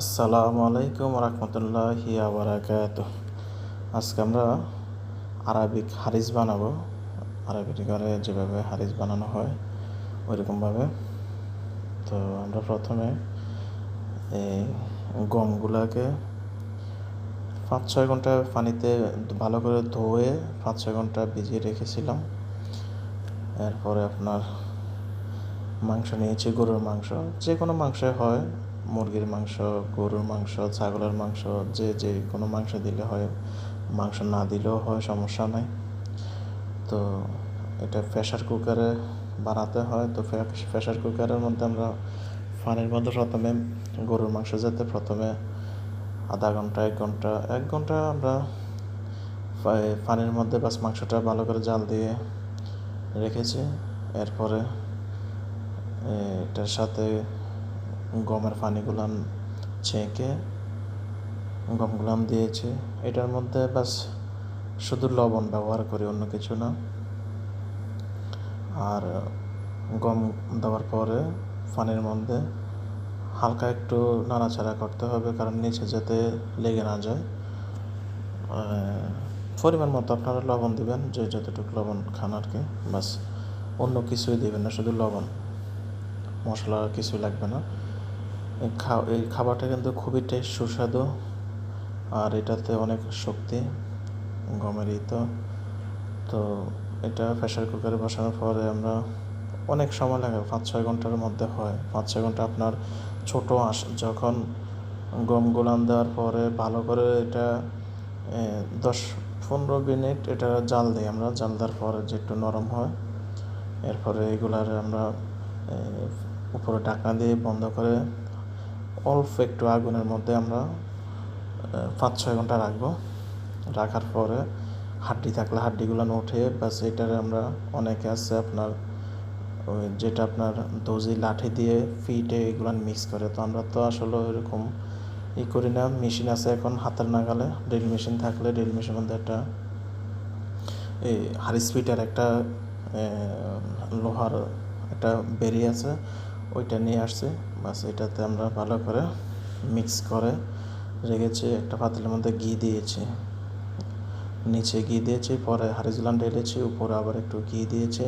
আসসালামু আলাইকুম রহমতুল্লাহি আবরাকাত আজকে আমরা আরবিক হারিস বানাবো। আরবিক ঘরে যেভাবে হারিস বানানো হয়, ওইরকমভাবে। তো আমরা প্রথমে এই গমগুলাকে পাঁচ ছয় ঘণ্টা পানিতে ভালো করে ধুয়ে পাঁচ ছয় ঘণ্টা ভিজিয়ে রেখেছিলাম। এরপরে আপনার মাংস নিয়েছি, গরুর মাংস। যে কোনো মাংসে হয় মুরগির মাংস, গরুর মাংস, ছাগলের মাংস, যে যে কোনো মাংস দিলে হয়, মাংস না দিলেও হয়, সমস্যা নাই। তো এটা প্রেশার কুকারে বানাতে হয়। তো প্রেশার কুকারের মধ্যে আমরা পানির মধ্যে প্রথমে গরুর মাংস যাতে, প্রথমে আধা ঘণ্টা, এক ঘণ্টা এক ঘণ্টা আমরা পানির মধ্যে বাস মাংসটা ভালো করে জাল দিয়ে রেখেছি। এরপরে এটার সাথে গমের পানিগুলান ছেঁকে গমগুলাম দিয়েছি। এটার মধ্যে বাস শুধু লবণ ব্যবহার করি, অন্য কিছু না। আর গম দেওয়ার পরে পানির মধ্যে হালকা একটু নাড়াচাড়া করতে হবে, কারণ নিচে যাতে লেগে না যায়। পরিমাণ মতো আপনারা লবণ দিবেন, যে যতটুকু লবণ খান আর কি বাস অন্য কিছুই দিবেন না, শুধু লবণ। মশলা কিছুই লাগবে না। এই খাবারটা কিন্তু খুবই টেস্ট সুস্বাদু আর এটাতে অনেক শক্তি, গমের ই তো তো এটা প্রেশার কুকারে বসানোর পরে আমরা অনেক সময় লাগে পাঁচ ছয় ঘণ্টার মধ্যে হয়। পাঁচ ছয় ঘণ্টা আপনার ছোট আঁশ, যখন গম গোলান দেওয়ার পরে ভালো করে এটা দশ পনেরো মিনিট এটা জাল দিই আমরা। জাল দেওয়ার পরে যে একটু নরম হয়, এরপরে এগুলার আমরা উপরে ঢাকনা দিয়ে বন্ধ করে অল্প একটু আগুনের মধ্যে আমরা পাঁচ ছয় ঘণ্টা রাখব। রাখার পরে হাড্ডি থাকলে হাড্ডিগুলো উঠে বাস এটারে আমরা অনেকে আছে আপনার, ওই যেটা আপনার দজি লাঠি দিয়ে ফিটে এগুলো মিক্স করে। তো আমরা তো আসলে ওইরকম ই করি না মেশিন আছে এখন হাতের নাগালে। ড্রিল মেশিন থাকলে ড্রিল মেশিনের মধ্যে একটা, এই হারি স্পিটার একটা লোহার একটা বেরিয়ে আছে। ওইটা নিয়ে আসছে। বাস এটাতে আমরা ভালো করে মিক্স করে রেখেছি, একটা পাতিলের মধ্যে ঘি দিয়েছি। নিচে ঘি দিয়েছি, পরে হারিজলান ঢেলেছি, উপরে আবার একটু ঘি দিয়েছি।